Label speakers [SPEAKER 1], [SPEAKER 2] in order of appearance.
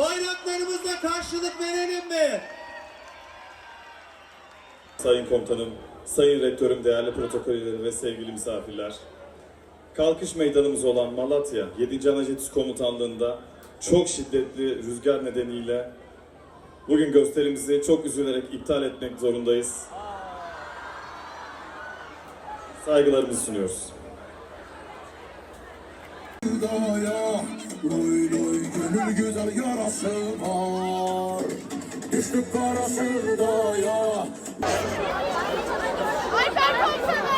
[SPEAKER 1] buna karşılık verelim mi?
[SPEAKER 2] Sayın Komutanım, Sayın Rektörüm, değerli protokol üyeleri ve sevgili misafirler. Kalkış meydanımız olan Malatya 7. Anajetis Komutanlığı'nda çok şiddetli rüzgar nedeniyle bugün gösterimizi çok üzülerek iptal etmek zorundayız. Saygılarımızı sunuyoruz.
[SPEAKER 3] Güzel yarası var Düştük kara sevdaya
[SPEAKER 4] Alper komutanım.